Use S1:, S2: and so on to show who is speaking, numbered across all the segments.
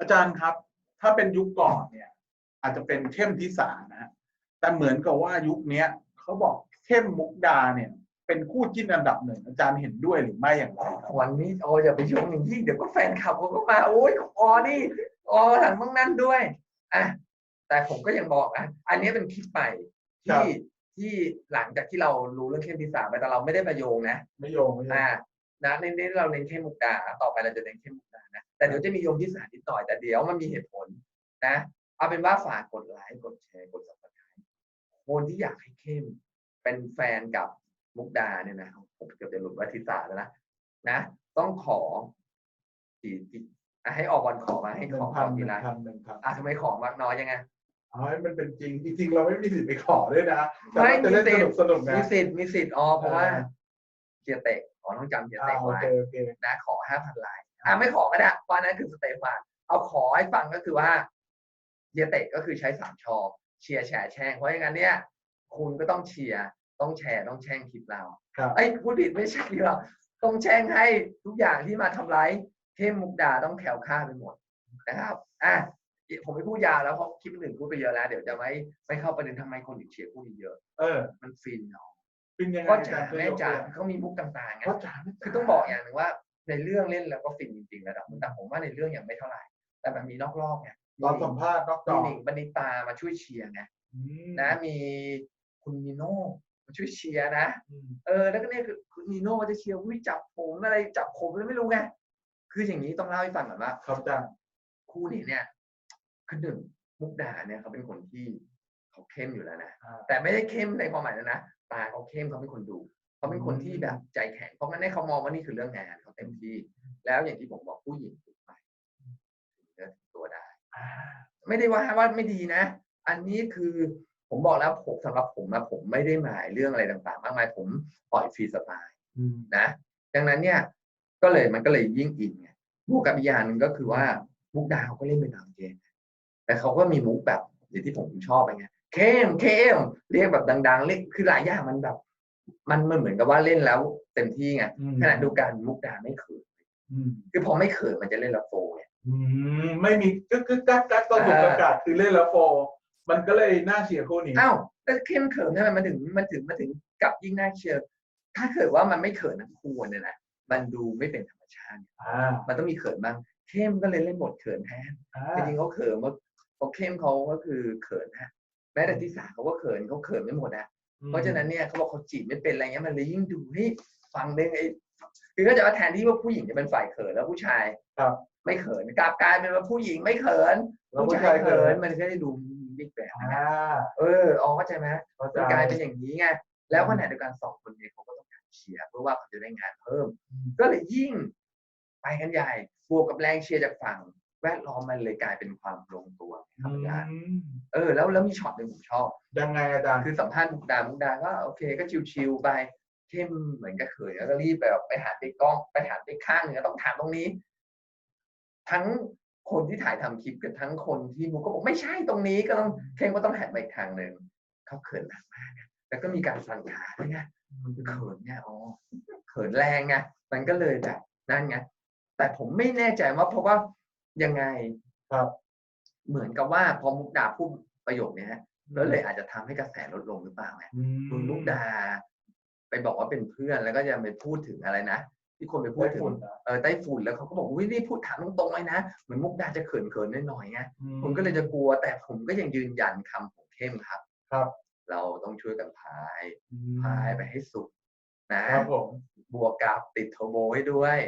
S1: อาจารย์ครับ ถ้าเป็นยุคก่อนเนี่ย อาจจะเป็นเข้มทิสานะฮะแต่เหมือนกับว่ายุคเนี้ยเขาบอกเข้มมุกดาเนี่ย เป็นคู่จิ้นอันดับหนึ่งอาจารย์เห็นด้วยหรือไม่อย่างไรครับ
S2: วันนี้โออย่าไปชมอย่างยิ่งเดี๋ยวก็แฟนคลับเขาก็มาโอ้ยออนี่ออหลังมั่งนั่นด้วยอะแต่ผมก็ยังบอกอะอันนี้เป็นคลิปใหม่
S1: ครั
S2: ที่
S1: บ
S2: ที่หลังจากที่เรารู้เรื่องเข้มพิสาไปแต่เราไม่ได้ประโยงนะ
S1: ไม่โยงไม่โยง
S2: อ่านะในนี้เราเน้นเข้มมุกดาต่อไปเราจะเน้นเข้มมุกดานะ แต่เดี๋ยวจะมีโยมพิสานิดหน่อยแต่เดี๋ยวมันมีเหตุผลนะเอาเป็นว่าฝากกดไลค์กดแชร์กดซับสไครต์คนที่อยากให้เข้มเป็นแฟนกับมุกดาเนี่ยนะผมเกือบจะหลุดว่าทิสาแล้วนะนะ ต้องขอกี่กี่อะให้ออกวันขอมาให้
S1: หนึ่
S2: ของข
S1: พั
S2: อน
S1: ห
S2: ที
S1: นึ่ง
S2: ละ
S1: พันหนึ่งพัน
S2: อะทำไมของมากน้อยยังไง
S1: เอาให้มันเป็นจริงจริงๆเราไม่มีสิทธิ์ไปขอด้วยนะแต่
S2: ไม่
S1: เราจะเล่น
S2: มี
S1: ส
S2: สิทธิ์
S1: นุกสนุกๆนะ
S2: มีสิทธิ์มีสิทธิ์อ๋อเพราะว่า
S1: อ่า
S2: เกียร์เตะขอต้องจำเกียร์
S1: อ่า
S2: เตะ
S1: โอ
S2: ไว้
S1: เคโอเค
S2: นะขอห้าพันไลน์ อะไม่ขอก็ได้เพราะอันนั้นคือสเตฟานเอาขอให้ฟังก็คือว่าเยเตะก็คือใช้สามชอเชียร์แชร์แช่งเพราะอย่างนั้นเนี่ยคุณก็ต้องเชียร์ต้องแชร์ต้องแช่งคลิปเรา
S1: ครับ
S2: ไอ้ยพูดผิดไม่ใช่คลิปเราต้องแช่งให้ทุกอย่างที่มาทำร้ายเข้มมุกดาต้องแขวค่าดไปหมดนะครับอะผมไม่พูดยาวแล้วเพราะคลิปหนึ่งพูดไปเยอะแล้ว เดี๋ยวจะไม่ไม่เข้าประเด็นทำไมคนถึงเชียร์คู่นี้เยอะ
S1: เออ
S2: มันฟินเนาะ
S1: เป็นยังไง
S2: ก็
S1: อา
S2: จ๋า
S1: จารย์
S2: แม่จ๋า
S1: ช่วยยกตัวอย่ง
S2: เขามีมุกต่างๆไง
S1: พ่อจ๋าแม่
S2: คือต้องบอกอย่างหนึ่งว่า ในเรื่องเล่นแล้วก็ฟินจริงๆระดับหนึ่งแต่ผมว่าในเรื่องยังไม่เท่าไหร่ แต่มันมีนอกรอบไง
S1: ตอนสัมภาษณ์นอกจ
S2: มี
S1: อ
S2: หนิงบณิตามาช่วยเชียร์ไง
S1: อืม
S2: นะมีคุณนีโน่มาช่วยเชียร์นะ
S1: อืม
S2: เออแล้วก็เนี่ยคือคุณนีโน่จะเชียร์วิจับผมอะไรจับผมเลยไม่รู้ไงคืออย่างนี้ต้องเล่าให้ฟังก่อนว่า
S1: ครับอาจารย์
S2: คู่นี้เนี่ยคือหนึ่งมุกดาเนี่ยเขาเป็นคนที่เขาเข้มอยู่แล้วนะ
S1: อ่า
S2: แต่ไม่ได้เข้มในความหมายนั้นนะตาเขาเข้มเขาเป็นคนดู เขาเป็นคนที่แบบใจแข็งเพราะงั้นให้เขามองว่านี่คือเรื่องงานเขาเต็มที่ แล้วอย่างที่ผมบอกผู้หญิงถูกไปถึงเนื้อถึงตัวได้
S1: อ่า
S2: ไม่ได้ว่าว่าไม่ดีนะ อันนี้คือผมบอกแล้วผมสำหรับผมนะผมไม่ได้หมายเรื่องอะไรต่างๆ มากมายผมปล่อยฟรีสไตล์
S1: อืม
S2: นะดังนั้นเนี่ย ก็เลยมันก็เลยยิ่งอินไงบวกกับอีกอย่างหนึ่งก็คือว่ามุกดาเขาก็เล่นเป็นตามเกมแต่เขาก็มีมุกแบบอย่างที่ผมชอบไปไงเข้มเข้มเรียกแบบดัง ๆ เรียกคือหลายอย่างมันแบบ มันมันเหมือนกับว่าเล่นแล้วเต็มที่ไง
S1: อืม
S2: ขณะดูการมุกดาไม่เขิน
S1: อืม
S2: คือพอไม่เขินมันจะเล่นและโฟไง
S1: อืมไม่มีกึกกึกกักกักต้องถูกประกาศคือเล่นแล้วโฟร์มันก็เลยน่าเชียร์คู่นี้
S2: อ้าวแต่เข้มเขินใช่ไหมมันถึงมันถึงมันถึงกลับยิ่งน่าเชื่อถ้าเกิดว่ามันไม่เขินทั้งคู่เนี่ยนะมันดูไม่เป็นธรรมชาติ
S1: อ่า
S2: มันต้องมีเขินบ้างเข้มก็เลยเล่นบทเขินแทน
S1: อ่า
S2: จริงๆเขาเขินว่าเขาเข้มเขาก็คือเขินฮะแม้แต่ที่สาเขาก็เขินเขาเขินไม่หมดนะ เพราะฉะนั้นเนี่ยเขาบอกเขาจีบไม่เป็นอะไรเงี้ยมันเลยยิ่งดูนี่ฟังได้ไงคือก็จะว่าแทนที่ว่าผู้หญิงจะเป็นฝ่ายเขินแล้วผู้ชาย
S1: ครับ
S2: ไม่เขินกลับกลายเป็นว่าผู้หญิงไม่เขิน
S1: แล้ว
S2: ผู้
S1: ผู้
S2: ชา
S1: ชายย
S2: เขิ
S1: เขิ
S2: น
S1: น
S2: มันก็จะดูบิ๊กแบบ
S1: อ่
S2: นะาเอออ๋อเข้าใจไหม
S1: เข้าใจ
S2: มันกลายเป็นอย่างนี้ไงแล้วขณะเดียวกันสองคนนี้เขาก็ต้องการเชียร์เพื่อว่าเขาจะได้งานเพิ่ม ก็เลยยิ่งไปกันใหญ่บวกกับแรงเชียร์จากฝั่ง แวดล้อมมันเลยกลายเป็นความลงตัว ครับอาจารย์
S1: อืม
S2: เออ แล้วแล้วมีช็อตหนึ่งผมชอบ
S1: ยังไงอาจารย์
S2: คือสัมภาษณ์มุกดามุกดาก็โอเคก็ชิวๆไปเข้มเหมือนกับเขยแล้วก็รีบไปแบบไปหาไปกล้องไปหาไปข้างหนึ่งก็ต้องถามตรงนี้ ทั้งคนที่ถ่ายทำคลิปกับทั้งคนที่มุกก็บอกไม่ใช่ตรงนี้ก็ต้องเข้มก็ต้องหันไปอีกทางหนึ่งเขาเขินหนักมากนะแล้วก็มีการสั่นขาด้วยไงเขินไงอ๋อเขินแรงไงมันก็เลยแบบนั่นไงแต่ผมไม่แน่ใจว่าเพราะว่ายังไง
S1: ครับ
S2: เหมือนกับว่าพอมุกดาพูดประโยคเนี้ยแล้วเลยอาจจะทำให้กระแสลดลงหรือเปล่าไง
S1: อื
S2: คุณมุกดา ไปบอกว่าเป็นเพื่อนแล้วก็ยังไปพูดถึงอะไรนะที่คนไปพูดถึง
S1: ฝุ่นนะ
S2: เออไต้ฝุ่นแล้วเขาก็บอกวินี่พูดถามตรงๆเลยนะเหมือนมุกดาจะเขินเขินๆหน่อยๆไง
S1: อื
S2: ผมก็เลยจะกลัวแต่ผมก็ยังยืนยันคำของเข้มครับ
S1: ครับ
S2: เราต้องช่วยกันพาย
S1: อืม
S2: พายไปให้สุดนะ
S1: ครับผม
S2: บวกกับติดเทอร์โบให้ด้วย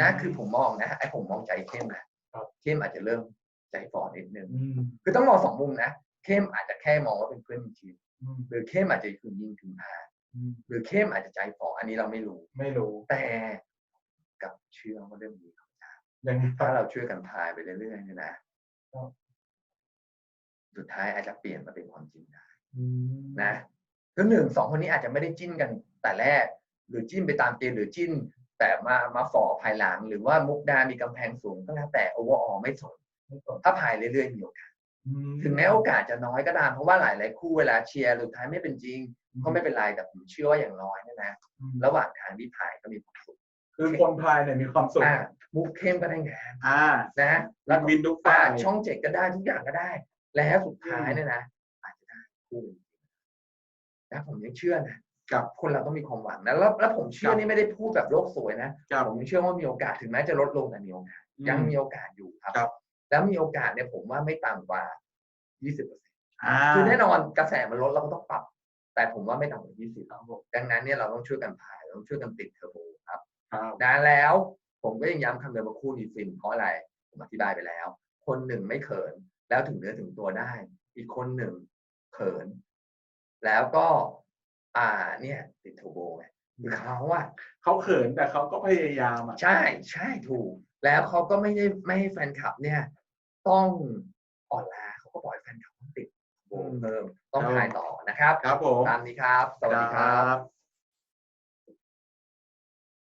S2: นะคือผมมองนะไอ้ผมมองใจเข้มนะครับเข้มอาจจะเริ่ม ใจฝ่อนิดนึง
S1: อืม
S2: คือต้องมองสองมุมนะเข้มอาจจะแค่มองว่าเป็นเพื่อนจริง
S1: อืม
S2: หรือเข้มอาจจะคือยิงถึงพา
S1: อืม
S2: หรือเข้มอาจจะใจฝ่ออันนี้เราไม่รู้
S1: ไม่รู้
S2: แต่กับเชื่อว่าเรื่องนี้เขาจะ
S1: ยังไงค
S2: ถ้า
S1: รับ
S2: เราช่วยกันพายไปเรื่อยๆเนี่ยนะครับสุดท้ายอาจจะเปลี่ยนมาเป็นความจริงได้
S1: อืม
S2: นะคือหนึ่งสองคนนี้อาจจะไม่ได้จิ้นกันแต่แรก หรือจิ้นไปตามเกมหรือจิ้น แต่มามาฝ่อภายหลัง หรือว่ามุกดามีกำแพงสูงก็แล้วแต่โอเวอร์ออไม่สน
S1: ไม่สน
S2: ถ้าพายเรื่อยๆมีโอกาส
S1: อื
S2: ถึงแม้โอกาสจะน้อยก็ตามเพราะว่าหลายๆคู่เวลาเชียร์สุดท้ายไม่เป็นจริงก็ไม่เป็นไรแต่ผมเชื่อว่าอย่างน้อยเนี่ยนะ
S1: อืม
S2: ระหว่างทางที่พายก็มีความสุข
S1: คือคนพายเนี่ยมีความสุข
S2: อ่ามุกเข้มก็ได้งาน
S1: อ่า
S2: นะ
S1: นักบินทุก
S2: อ่า
S1: ฝ่าย
S2: ช่องเจ็ดก็ได้ทุกอย่างก็ได้ แล้วสุดท้าย
S1: อืม
S2: เนี่ยนะอาจจะได้คู่นะผมยังเชื่อนะ
S1: กับ
S2: คนเราต้องมีความหวังนะแล้วแล้วผมเชื่
S1: ค
S2: อ
S1: รับ
S2: นี่ไม่ได้พูดแบบโลกสวยนะ
S1: กับ
S2: ผมยังเชื่อว่ามีโอกาสถึงแม้จะลดลงแต่มีโอกาส
S1: อืม
S2: ยังมีโอกาสอยู่ครับ
S1: ครับ
S2: แล้วมีโอกาสเนี่ยผมว่าไม่ต่ำกว่า 20%
S1: อ่า
S2: คือแน่นอนกระแสมันลดเราก็ต้องปรับ แต่ผมว่าไม่ต่ำกว่า 20
S1: ครับผม
S2: ดังนั้นเนี่ยเราต้องช่วยกันพายเราต้องช่วยกันติดเทอร์โบครับ
S1: ครับ
S2: นะแล้วผมก็ยังย้ำคำเดิมว่าคู่นี้ฟินเพราะอะไร ผมอธิบายไปแล้ว คนหนึ่งไม่เขิน แล้วถึงเนื้อถึงตัวได้ อีกคนหนึ่งเขิน แล้วก็ อ่าเนี่ยติดเทอร์โบไงคือเขาอะ
S1: เขาเขินแต่เขาก็พยายามอะ
S2: ใช่ใช่ถูก แล้วเขาก็ไม่ได้ไม่ให้แฟนคลับเนี่ย ต้องอ่อนล้าเขาก็ปล่อยแฟนคลับต้องติดโบ
S1: อืม
S2: เพิ่มต้อง
S1: ครับ
S2: ทายต่อนะครับ
S1: ครับผม
S2: ตามนี้ครับ สวัสดีครับ
S1: ครับ